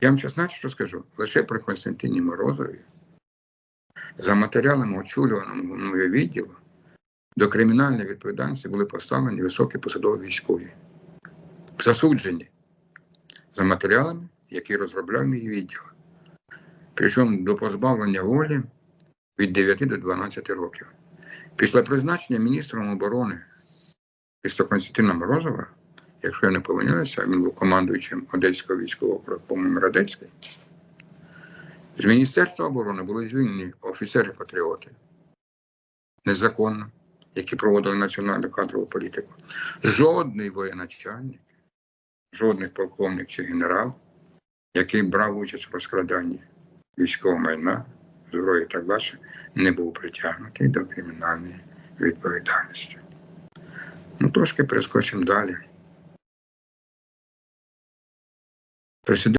Я вам знаєте, що скажу? Лише при Константині Морозові за матеріалами очолюваного мною відділу до кримінальної відповідальності були поставлені високі посадові військові, засуджені за матеріалами, які розробляв мій відділ. Причому до позбавлення волі від 9 до 12 років. Після призначення міністром оборони після Константина Морозова, якщо я не помиляюся, він був командуючим Одеського військового по-моєму, Радецький, з Міністерства оборони були звільнені офіцери-патріоти незаконно, які проводили національну кадрову політику. Жодний воєначальник, жодний полковник чи генерал, який брав участь в розкраданні військового майна, зброї і далі, не був притягнутий до кримінальної відповідальності. Ну, трошки перескочимо далі. Президент